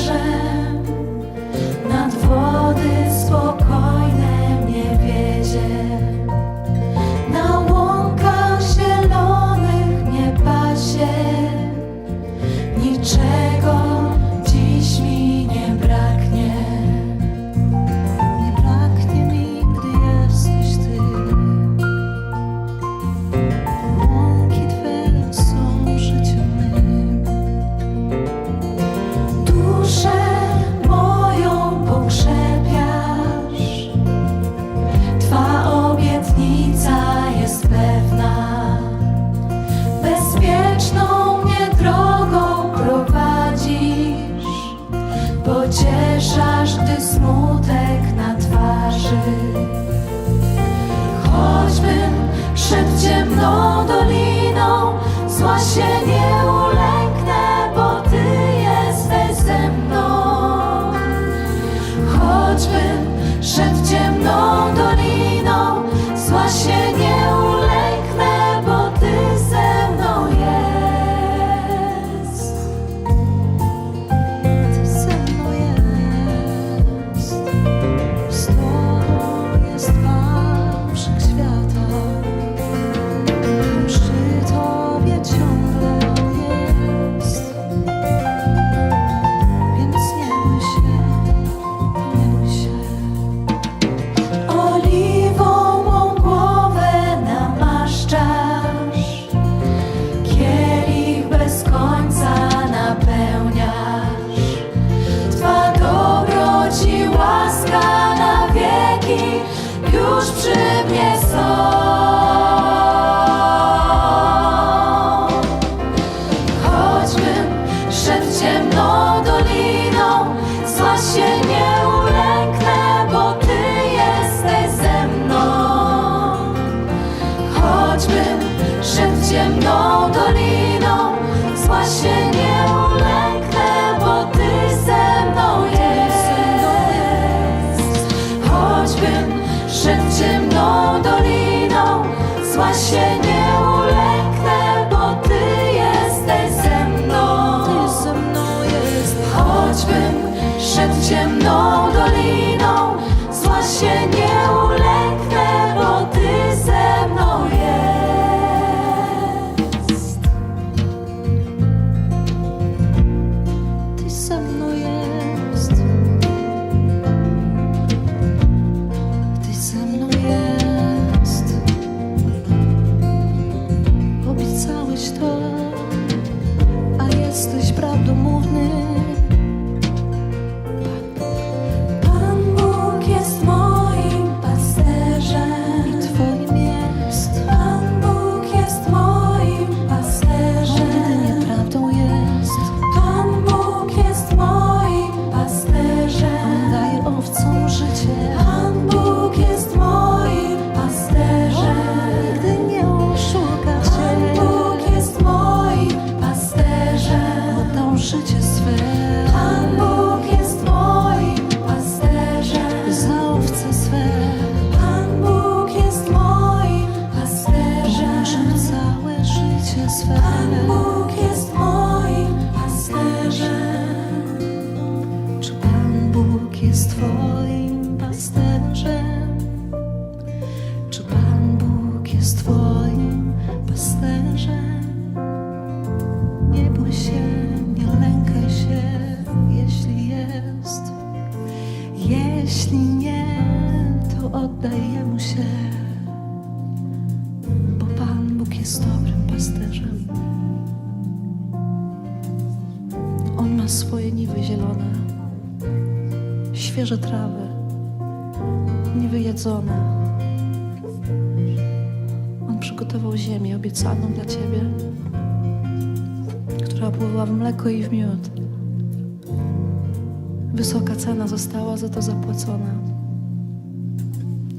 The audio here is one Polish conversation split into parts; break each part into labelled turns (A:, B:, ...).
A: jamais. 那些年。ciemną doliną, zła się Jeśli nie, to oddaję mu się, bo Pan Bóg jest dobrym pasterzem. On ma swoje niwy zielone, świeże trawy, niewyjedzone. On przygotował ziemię obiecaną dla Ciebie, która pływała w mleko i w miód. Wysoka cena została za to zapłacona.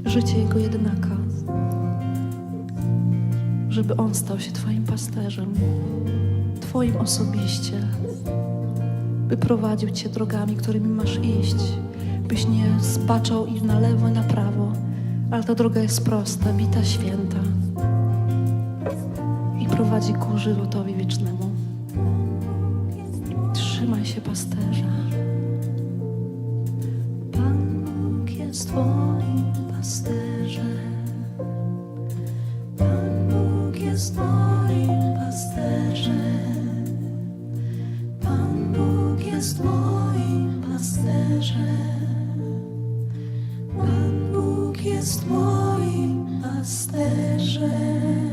A: Życie Jego jednaka, żeby On stał się Twoim pasterzem, Twoim osobiście, by prowadził Cię drogami, którymi masz iść, byś nie spaczał i na lewo, i na prawo, ale ta droga jest prosta, bita, święta i prowadzi ku żywotowi wiecznemu. Trzymaj się, pasterza. pasterze. Pan Bóg jest moim pasterzem.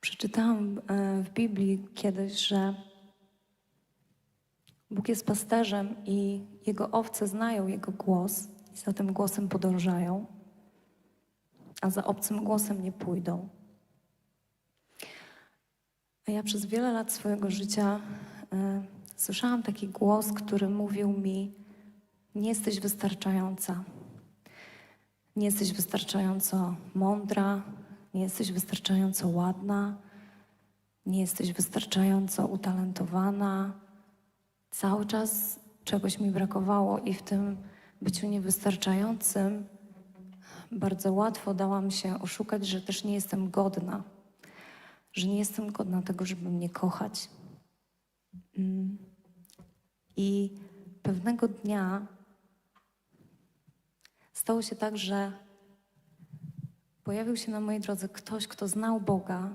B: Przeczytałam e, w Biblii kiedyś, że Bóg jest pasterzem i jego owce znają jego głos i za tym głosem podążają, a za obcym głosem nie pójdą. A ja przez wiele lat swojego życia y, słyszałam taki głos, który mówił mi: Nie jesteś wystarczająca. Nie jesteś wystarczająco mądra, nie jesteś wystarczająco ładna, nie jesteś wystarczająco utalentowana. Cały czas czegoś mi brakowało i w tym byciu niewystarczającym bardzo łatwo dałam się oszukać, że też nie jestem godna, że nie jestem godna tego, żeby mnie kochać. Mm. I pewnego dnia stało się tak, że pojawił się na mojej drodze ktoś, kto znał Boga,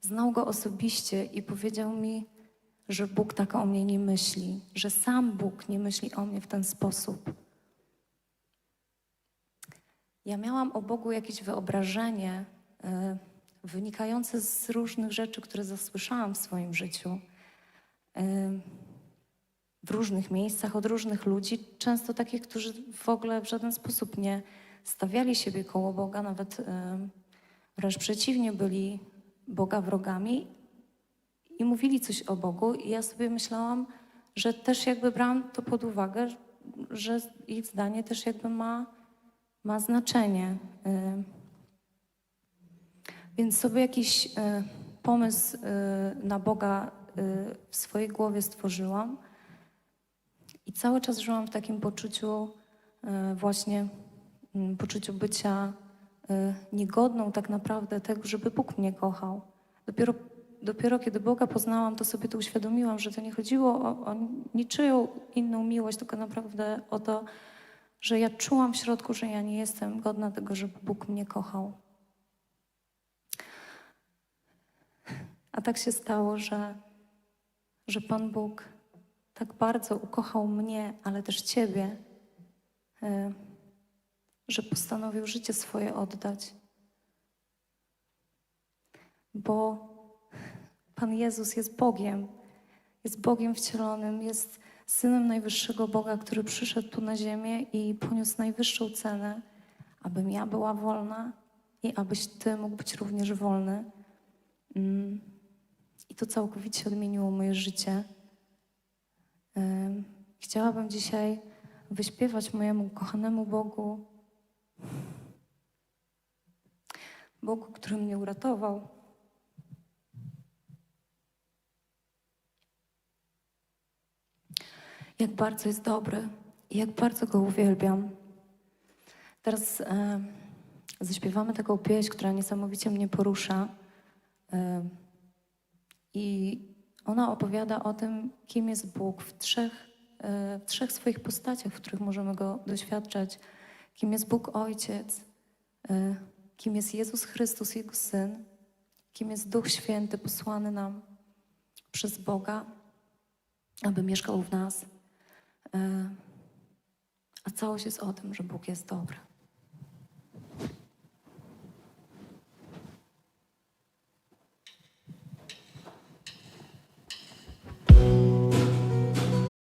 B: znał go osobiście i powiedział mi, że Bóg tak o mnie nie myśli, że sam Bóg nie myśli o mnie w ten sposób. Ja miałam o Bogu jakieś wyobrażenie y, wynikające z różnych rzeczy, które zasłyszałam w swoim życiu. Y, w różnych miejscach, od różnych ludzi, często takich, którzy w ogóle w żaden sposób nie stawiali siebie koło Boga, nawet wręcz przeciwnie, byli Boga wrogami i mówili coś o Bogu. I ja sobie myślałam, że też jakby brałam to pod uwagę, że ich zdanie też jakby ma, ma znaczenie. Więc sobie jakiś y, pomysł y, na Boga y, w swojej głowie stworzyłam. I cały czas żyłam w takim poczuciu, e, właśnie poczuciu bycia e, niegodną tak naprawdę tego, żeby Bóg mnie kochał. Dopiero, dopiero kiedy Boga poznałam, to sobie to uświadomiłam, że to nie chodziło o, o niczyją inną miłość, tylko naprawdę o to, że ja czułam w środku, że ja nie jestem godna tego, żeby Bóg mnie kochał. A tak się stało, że, że Pan Bóg tak bardzo ukochał mnie, ale też Ciebie, e, że postanowił życie swoje oddać. Bo Pan Jezus jest Bogiem, jest Bogiem wcielonym, jest Synem Najwyższego Boga, który przyszedł tu na ziemię i poniósł najwyższą cenę, abym ja była wolna i abyś Ty mógł być również wolny. Mm. I to całkowicie odmieniło moje życie. Ym, Chciałabym dzisiaj wyśpiewać mojemu kochanemu Bogu, Bogu, który mnie uratował. Jak bardzo jest dobry i jak bardzo go uwielbiam. Teraz e, zaśpiewamy taką pieśń, która niesamowicie mnie porusza. E, I ona opowiada o tym, kim jest Bóg w trzech, e, w trzech swoich postaciach, w których możemy go doświadczać. Kim jest Bóg Ojciec, e, kim jest Jezus Chrystus, Jego Syn, kim jest Duch Święty posłany nam przez Boga, aby mieszkał w nas. E, A całość jest o tym, że Bóg jest dobry.